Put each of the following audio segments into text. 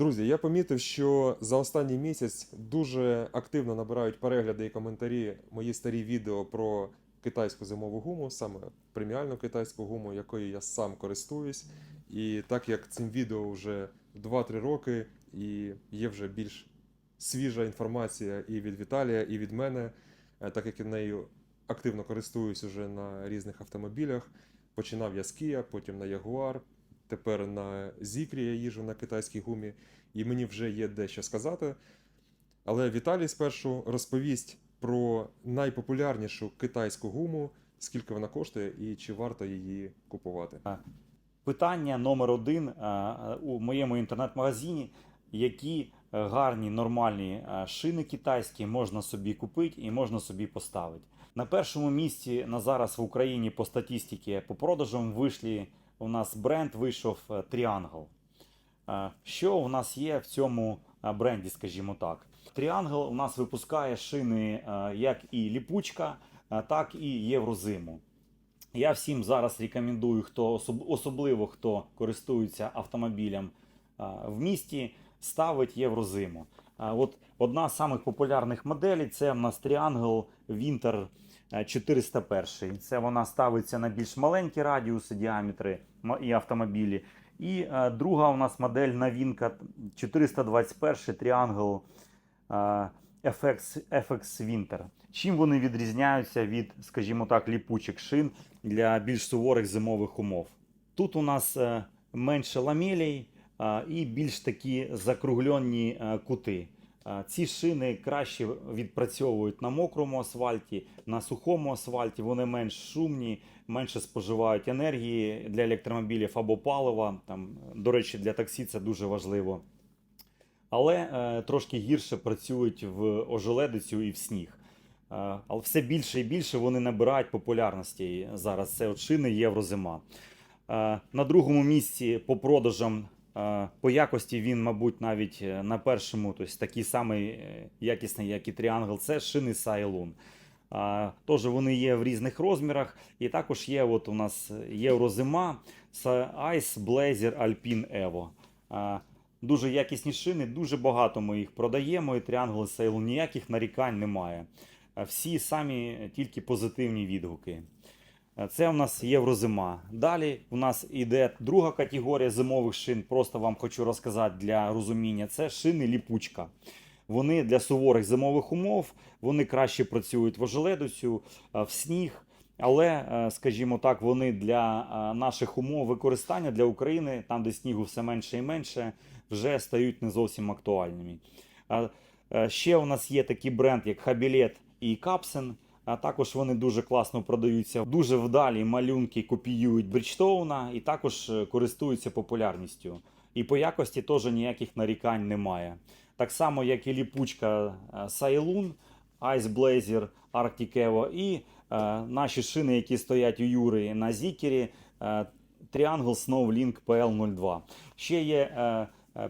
Друзі, я помітив, що за останній місяць дуже активно набирають перегляди і коментарі мої старі відео про китайську зимову гуму, саме преміальну китайську гуму, якою я сам користуюсь. І так як цим відео вже 2-3 роки, і є вже більш свіжа інформація і від Віталія, і від мене, е, так як я нею активно користуюсь уже на різних автомобілях. Починав я з Kia, потім на Jaguar, тепер на Zikri я їжджу на китайській гумі, і мені вже є дещо сказати. Але Віталій спершу розповість про найпопулярнішу китайську гуму, скільки вона коштує і чи варто її купувати. Питання номер один у моєму інтернет-магазині, які е, гарні нормальні е, шини китайські можна собі купити і можна собі поставити. На першому місці на зараз в Україні по статистиці по продажам вийшли у нас бренд вийшов е, Triangle. Е, Що у нас є в цьому е, бренді, скажімо так? Triangle у нас випускає шини е, як і ліпучка, е, так і єврозиму. Я всім зараз рекомендую, хто особливо хто користується автомобілем в місті, ставить єврозиму. От одна з самих популярних моделей це в нас Triangle Winter е, 401. Це вона ставиться на більш маленькі радіуси, діаметри і автомобілі. І е, друга у нас модель новинка 421 Triangle е, FX, FX Winter. Чим вони відрізняються від, скажімо так, ліпучих шин для більш суворих зимових умов? Тут у нас е, менше ламелей е, і більш такі закруглені е, кути. Ці шини краще відпрацьовують на мокрому асфальті, на сухому асфальті. Вони менш шумні, менше споживають енергії для електромобілів або палива. Там, до речі, для таксі це дуже важливо. Але е, трошки гірше працюють в ожеледицю і в сніг. Е, але все більше і більше вони набирають популярності зараз. Це от шини Єврозима. Е, на другому місці по продажам. По якості він, мабуть, навіть е, на першому, тобто такий самий е, якісний, як і Triangle, це шини Сайлун. Тож вони є в різних розмірах. І також є от у нас Єврозима Ice Blazer Alpine Evo. Дуже якісні шини, дуже багато ми їх продаємо. І Triangle Sail ніяких нарікань немає. Всі самі тільки позитивні відгуки. А Це у нас єврозима. Далі у нас іде друга категорія зимових шин. Просто вам хочу розказати для розуміння. Це шини ліпучка. Вони для суворих зимових умов, вони краще працюють в ожеледицю, в сніг. Але, е, скажімо так, вони для е, наших умов використання для України, там де снігу все менше і менше, вже стають не зовсім актуальними. Е, Ще у нас є такий бренд, як Хабілет і Капсен. А також вони дуже класно продаються. Дуже вдалі малюнки копіюють Бріджтоуна і також е, користуються популярністю. І по якості теж ніяких нарікань немає. Так само, як і ліпучка е, Сайлун, Ice Blazer, Arctic Evo і е, наші шини, які стоять у Юри на Зікері, е, Triangle Snow Link PL02. Ще є е, е,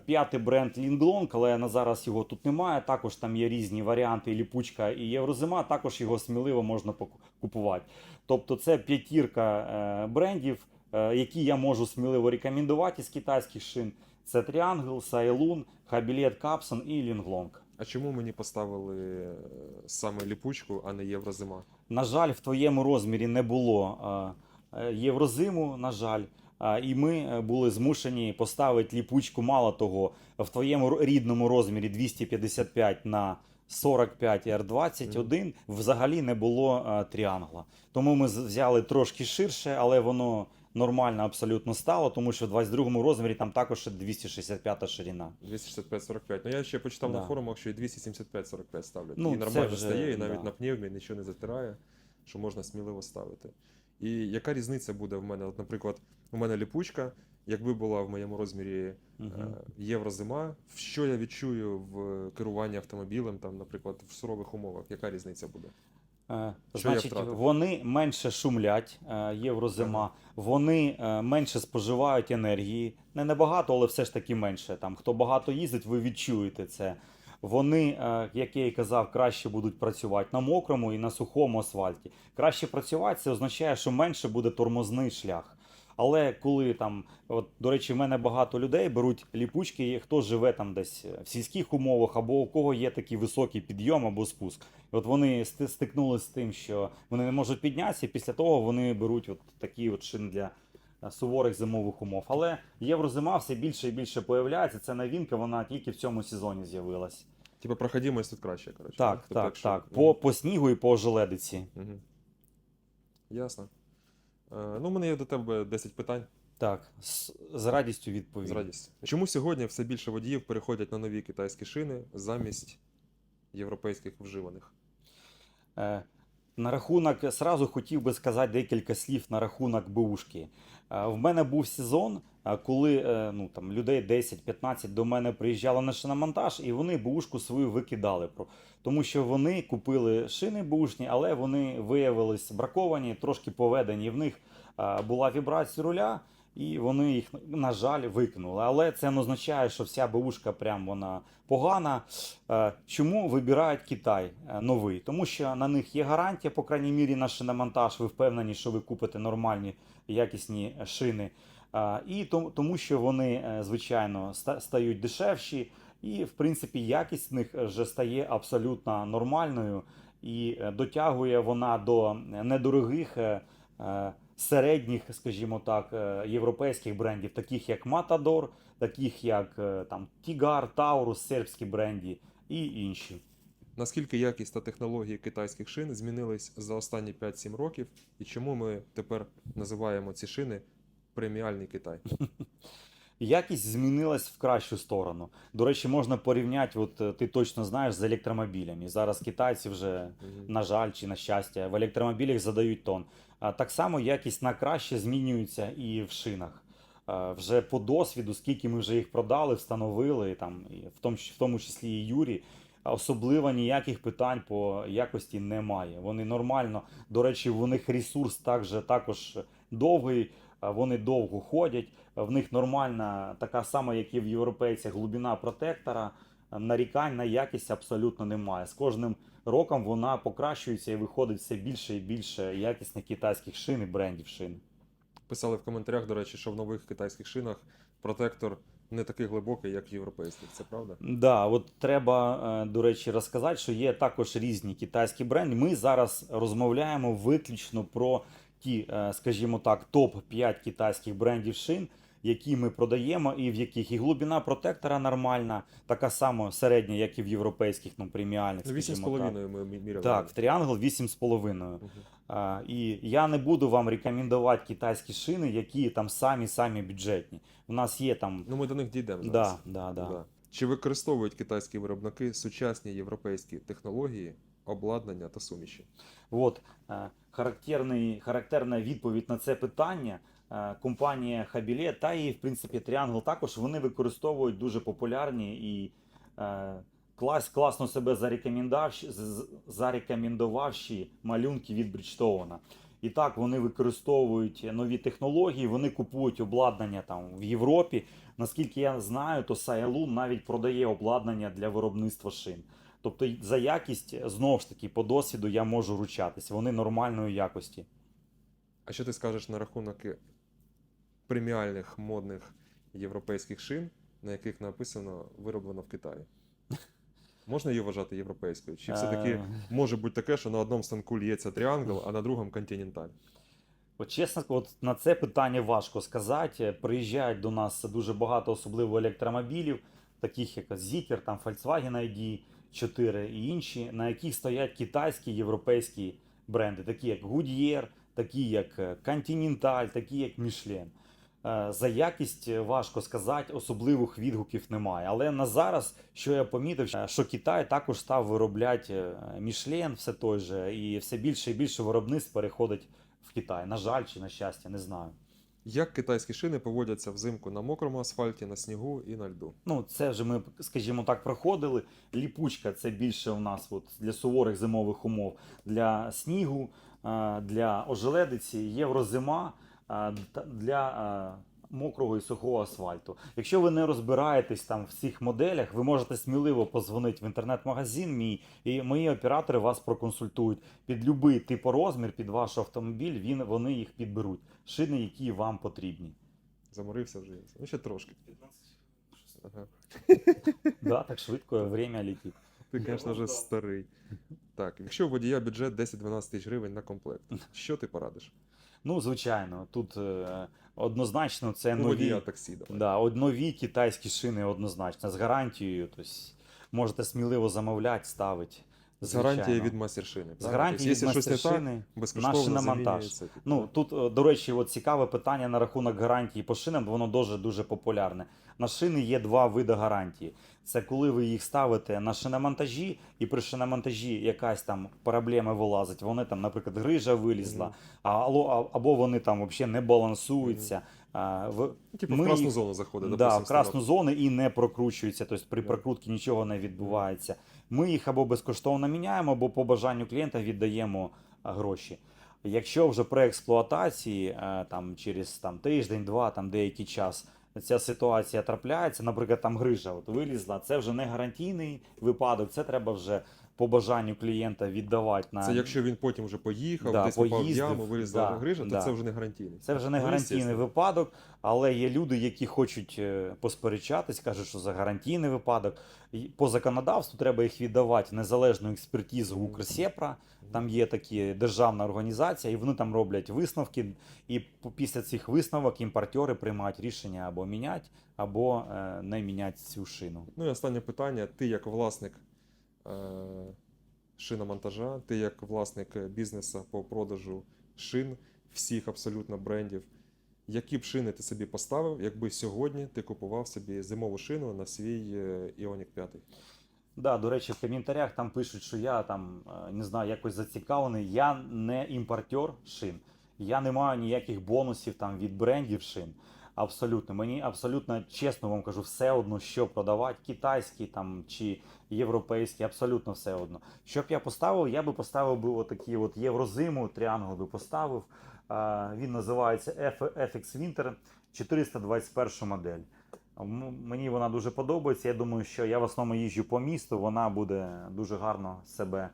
п'ятий бренд Linglong, але на зараз його тут немає. Також там є різні варіанти ліпучка і Єврозима, також його сміливо можна купувати. Тобто це п'ятірка е, брендів, е, які я можу сміливо рекомендувати з китайських шин. Це Triangle, Sailun, Хабілет Capson і Linglong. А чому мені поставили е, саме ліпучку, а не єврозима? На жаль, в твоєму розмірі не було е, е, єврозиму, на жаль. І ми е, були змушені поставити ліпучку. Мало того, в твоєму рідному розмірі 255 на 45 R21 взагалі не було е, тріангла. Тому ми взяли трошки ширше, але воно нормально абсолютно стало, тому що в 22 розмірі там також 265 ширина. 265-45. Ну я ще почитав на форумах, що і 275-45 ставлять. Ну, і нормально вже, стає, і навіть да. на пневмі нічого не затирає, що можна сміливо ставити. І яка різниця буде в мене? От, наприклад, у мене ліпучка, якби була в моєму розмірі е, єврозима, що я відчую в керуванні автомобілем, там, наприклад, в сурових умовах, яка різниця буде? Е, Що Значить, вони менше шумлять, е, єврозима, вони е, менше споживають енергії. Не набагато, але все ж таки менше. Там, хто багато їздить, ви відчуєте це. Вони, е, як я і казав, краще будуть працювати на мокрому і на сухому асфальті. Краще працювати це означає, що менше буде тормозний шлях. Але коли там, от, до речі, в мене багато людей беруть ліпучки, і хто живе там десь в сільських умовах, або у кого є такий високий підйом або спуск. І от вони сти- стикнулися з тим, що вони не можуть піднятися, і після того вони беруть от такі от шини для е, суворих зимових умов. Але єврозима все більше і більше появляється. Це новинка, вона тільки в цьому сезоні з'явилась. Типа проходимость тут краще, коротше. Так, Тобто, так, якщо- так. По, по снігу і по ожеледиці. Мгм. Ясно. Е, ну, у мене є до тебе 10 питань Так, з, з радістю відповім. з радістю. Чому сьогодні все більше водіїв переходять на нові китайські шини замість європейських вживаних? Е, На рахунок, сразу хотів би сказати декілька слів на рахунок бушки. Е, В мене був сезон, е, коли е, ну, там, людей 10-15 до мене приїжджало на шиномонтаж, і вони бушку свою викидали. Тому що вони купили шини бушні, але вони виявились браковані, трошки поведені. В них була вібрація руля, і вони їх, на жаль, викинули. Але це не означає, що вся бушка прям вона погана. Е, Чому вибирають Китай е, новий? Тому що на них є гарантія, по крайній мірі, на шиномонтаж. Ви впевнені, що ви купите нормальні якісні шини. Е, І тому, що вони, звичайно, стають дешевші, і, в принципі, якість в них вже стає абсолютно нормальною. І дотягує вона до недорогих середніх, скажімо так, е, європейських брендів, таких як Matador, таких як е, там Tigar, Таурус, сербські бренді і інші. Наскільки якість та технології китайських шин змінились за останні 5-7 років, і чому ми тепер називаємо ці шини преміальний Китай? Якість змінилась в кращу сторону. До речі, можна порівняти, от е, ти точно знаєш, з електромобілями. Зараз китайці вже, на жаль чи на щастя, в електромобілях задають тон. А так само якість на краще змінюється і в шинах. Вже по досвіду, скільки ми вже їх продали, встановили, там, і в тому, в тому числі і Юрі, особливо ніяких питань по якості немає. Вони нормально. До речі, в них ресурс також, також довгий, вони довго ходять. В них нормальна, така сама, як і в європейцях, глибина протектора. Нарікань на якість абсолютно немає. З кожним роком вона покращується і виходить все більше і більше якісних китайських шин і брендів шин. Писали в коментарях, до речі, що в нових китайських шинах протектор не такий глибокий, як в європейських. Це правда? Да, от треба, е, до речі, розказати, що є також різні китайські бренди. Ми зараз розмовляємо виключно про ті, е, скажімо так, топ-5 китайських брендів шин, які ми продаємо, і в яких і глибина протектора нормальна, така сама середня, як і в європейських, ну, преміальних. Ну, Вісім з скажімо так. половиною ми міряли. Так, в Triangle 8,5. Мгм. А, і я не буду вам рекомендувати китайські шини, які там самі-самі бюджетні. У нас є там. Ну, ми до них дійдемо Да, да, да. Да. Чи використовують китайські виробники сучасні європейські технології, обладнання та суміші? От е, характерний, характерна відповідь на це питання. е, Компанія Хабіле та і, в принципі, Triangle також вони використовують дуже популярні і е, клас, класно себе зарекомендувавші, зарекомендувавші малюнки від Бріджтоуна. І так вони використовують нові технології, вони купують обладнання там в Європі. Наскільки я знаю, то Сайлун навіть продає обладнання для виробництва шин. Тобто за якість знову ж таки по досвіду я можу ручатись. Вони нормальної якості. А що ти скажеш на рахунок е, преміальних модних європейських шин, на яких написано вироблено в Китаї? Можна її вважати європейською? Чи все-таки Е, може бути таке, що на одному станку лється тріангл, а на другому континенталь? От чесно, от на це питання важко сказати. Приїжджають до нас дуже багато, особливо електромобілів, таких як Zikr, там Volkswagen ID 4 і інші, на яких стоять китайські європейські бренди, такі як Goodyear, такі як е, Continental, такі як Michelin. Е, За якість важко сказати, особливих відгуків немає. Але на зараз, що я помітив, е, що Китай також став виробляти Мішлен, все той же, і все більше і більше виробництв переходить в Китай. На жаль, чи на щастя, не знаю. Як китайські шини поводяться взимку на мокрому асфальті, на снігу і на льду? Ну, це вже ми, скажімо так, проходили. Ліпучка це більше у нас от, для суворих зимових умов, для снігу, для ожеледиці, єврозима, для мокрого і сухого асфальту. Якщо ви не розбираєтесь там в цих моделях, ви можете сміливо позвонити в інтернет-магазин мій, і мої оператори вас проконсультують під будь-який типорозмір, під ваш автомобіль, він, вони їх підберуть. Шини, які вам потрібні. Заморився вже. Ну, ще трошки. Ага. Да, так швидко время летить. Ти, звісно, вже старий. Так, якщо у водія бюджет 10-12 тисяч гривень на комплект, що ти порадиш? Ну, звичайно, тут е, однозначно це нові. таксі. Да, нові китайські шини однозначно, з гарантією. Тобто можете сміливо замовляти, ставити. З гарантією від мастершини. З гарантією від Тобто, якщо щось не так, шини. безкоштовно на монтаж. Ну, тут, е, до речі, от цікаве питання на рахунок гарантії по шинам, воно дуже дуже популярне. На шини є два види гарантії. Це коли ви їх ставите на шиномонтажі, і при шиномонтажі якась там проблема вилазить. Вони там, наприклад, грижа вилізла, або вони там взагалі не балансуються. А, в, Типу в красну їх- зону заходить, да, допустим, в красну зону і не прокручується. Тобто при прокрутці нічого не відбувається. Ми їх або безкоштовно міняємо, або по бажанню клієнта віддаємо гроші. Якщо вже при експлуатації е, там через там тиждень, два, там деякий час. Ця ситуація трапляється, наприклад, там грижа от вилізла. Це вже не гарантійний випадок. Це треба вже по бажанню клієнта віддавати на Це якщо він потім вже поїхав, Да, десь попав в яму, вилізла да, грижа, то да. це вже не гарантійний. Це вже не Ну, гарантійний випадок, але є люди, які хочуть е, посперечатись, кажуть, що за гарантійний випадок. По законодавству треба їх віддавати незалежну експертизу. Укрсепра. Там є такі державна організація, і вони там роблять висновки. І після цих висновок імпортери приймають рішення або міняти, або е, не міняти цю шину. Ну і останнє питання. Ти як власник е, шиномонтажа, ти як власник е, бізнесу по продажу шин всіх абсолютно брендів. Які б шини ти собі поставив, якби сьогодні ти купував собі зимову шину на свій е, Ioniq 5? Да, до речі, в коментарях там пишуть, що я там е, не знаю, якось зацікавлений. Я не імпортер шин. Я не маю ніяких бонусів там від брендів шин. Абсолютно, мені абсолютно чесно вам кажу, все одно, що продавати, китайські там чи європейські, абсолютно все одно. Щоб я поставив, я би поставив би отакі от єврозиму, тріангл би поставив. Він називається FX Winter 421 модель. Мені вона дуже подобається. Я думаю, що я в основному їжджу по місту, вона буде дуже гарно себе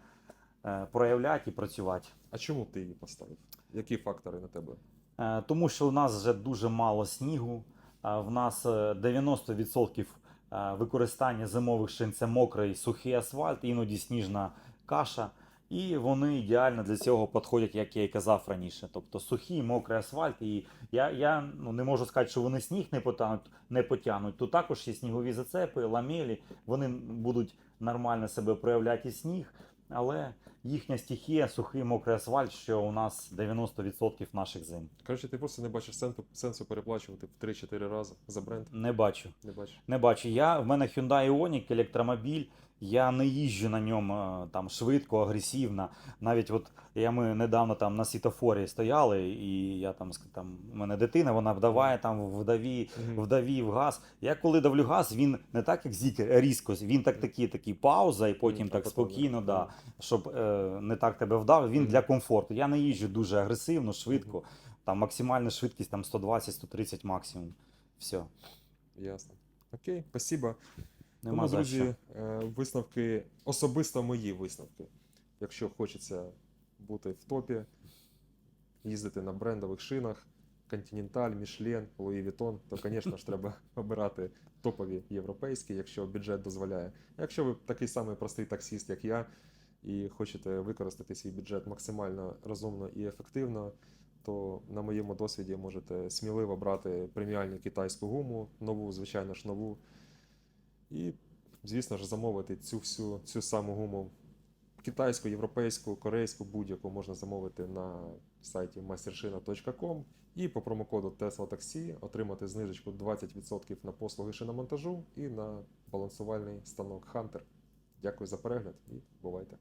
е, проявляти і працювати. А чому ти її поставив? Які фактори на тебе? Е, Тому що у нас вже дуже мало снігу. а В нас е, 90% е, використання зимових шин це мокрий сухий асфальт, іноді сніжна каша. І вони ідеально для цього підходять, як я і казав раніше. Тобто сухий, мокрий асфальт. І я, я ну, не можу сказати, що вони сніг не потягнуть, не потягнуть. Тут також є снігові зацепи, ламелі. Вони будуть нормально себе проявляти і сніг, але їхня стихія сухий мокрий асфальт, що у нас 90% наших зим. Коротше, ти просто не бачиш сенсу, сенсу переплачувати в 3-4 рази за бренд. Не бачу. Не бачу. Не бачу. Я в мене Hyundai Ioniq, електромобіль. Я не їжджу на ньому е, там швидко, агресивно. Навіть от я ми недавно там на світофорі стояли, і я там там у мене дитина, вона вдаває там вдаві, вдаві в газ. Я коли давлю газ, він не так як зікер, різко, він так такі, такі пауза, і потім так спокійно, да, щоб е, не так тебе вдав. Він для комфорту. Я не їжджу дуже агресивно, швидко. Там максимальна швидкість там 120-130 максимум. Все. Ясно. Окей, спасибо. Нема Тому, за друзі, що. е, висновки, особисто мої висновки. Якщо хочеться бути в топі, їздити на брендових шинах, Continental, Michelin, Louis Vuitton, то, звісно ж, треба обирати топові європейські, якщо бюджет дозволяє. Якщо ви такий самий простий таксіст, як я, і хочете використати свій бюджет максимально розумно і ефективно, то на моєму досвіді можете сміливо брати преміальну китайську гуму, нову, звичайно ж, нову. І, звісно ж, замовити цю всю цю саму гуму китайську, європейську, корейську, будь-яку можна замовити на сайті mastershina.com і по промокоду Tesla Taxi отримати знижечку 20% на послуги шиномонтажу і на балансувальний станок Hunter. Дякую за перегляд і бувайте!